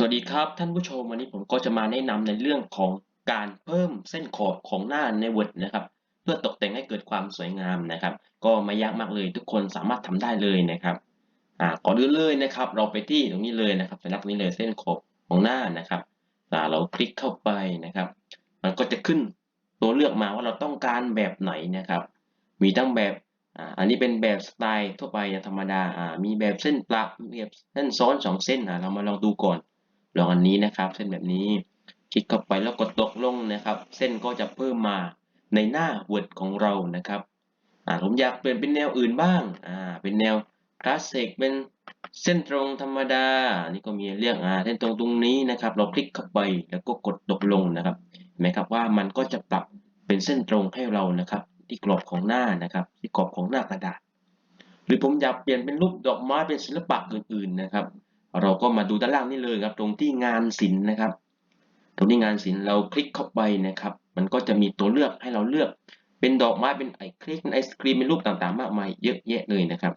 สวัสดีครับท่านผู้ชมวันนี้ผมก็จะมาแนะนำในเรื่องของการเพิ่มเส้นขอบของหน้าใน Word นะครับ เพื่อตกแต่งให้เกิดความสวยงามนะครับ ก็ไม่ยากมากเลยทุกคนสามารถทำได้เลยนะครับอ่าก่อนอื่นเลยนะครับ เราไปที่ตรงนี้เลยนะครับสัญลักนี้เลยเส้นขอบของหน้านะครับอ่าเราคลิกเข้าไปนะครับ มันก็จะขึ้นตัวเลือกมาว่าเราต้องการแบบไหนนะครับ มีทั้งแบบอ่าอันนี้เป็นแบบสไตล์ทั่วไปธรรมดาอ่ามีแบบเส้นประมีแบบเส้นซ้อนสองเส้นอ่าเรามาลองดูก่อน ลองอันนี้นะครับ เส้นแบบนี้คลิกเข้าไปแล้วกดตกลงนะครับ เส้นก็จะเพิ่มมาในหน้า Word ของเรานะครับอ่าผมอยากเปลี่ยนเป็นแนวอื่นบ้างอ่าเป็นแนวคลาสสิกเป็นเส้นตรงธรรมดานี่ก็มีเรื่องอ่าเส้นตรงตรงนี้นะครับ เราคลิกเข้าไปแล้วก็กดตกลงนะครับเห็นไหมครับว่ามันก็จะปรับเป็นเส้นตรงให้เรานะครับ ที่กรอบของหน้านะครับ ที่กรอบของหน้ากระดาษ หรือผมอยากเปลี่ยนเป็นรูปดอกไม้เป็นศิลปะอื่นๆนะครับ เราก็มาดูด้านล่างนี่เลยครับ ตรงที่งานศิลป์นะครับ ตรงที่งานศิลป์เราคลิกเข้าไปนะครับ มันก็จะมีตัวเลือกให้เราเลือก เป็นดอกไม้เป็นไอเค้กเป็นไอศครีมเป็นรูปต่างๆ มากมายเยอะแยะเลยนะครับ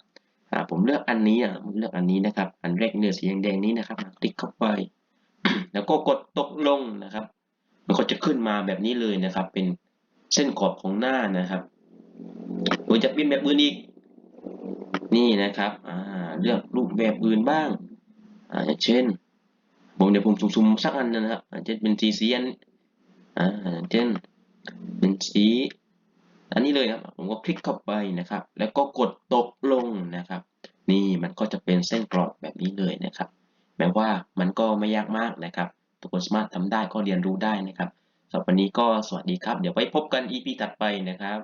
ผมเลือกอันนี้อะผมเลือกอันนี้นะครับ อันแรกเนื้อสีแดงๆนี้นะครับ คลิกเข้าไป แล้วก็กดตกลงนะครับ มันก็จะขึ้นมาแบบนี้เลยนะครับ เป็นเส้นขอบของหน้านะครับผมจะเป็นแบบอื่นอีกนี่นะครับ อ่า เลือกรูปแบบอื่นบ้าง อ่าเช่นผมเดี๋ยวผมสุ่มๆสักอันนะครับอาจจะเป็นสีสีอันอ่าเช่นเป็นสีอันนี้เลยครับผมก็คลิกเข้าไปนะครับ แล้วก็กดตกลงนะครับ นี่มันก็จะเป็นเส้นกรอบแบบนี้เลยนะครับแม้ว่ามันก็ไม่ยากมากนะครับ ทุกคนสามารถทำได้ก็เรียนรู้ได้นะครับสำหรับวันนี้ก็สวัสดีครับ เดี๋ยวไว้พบกัน EP ถัดไปนะครับ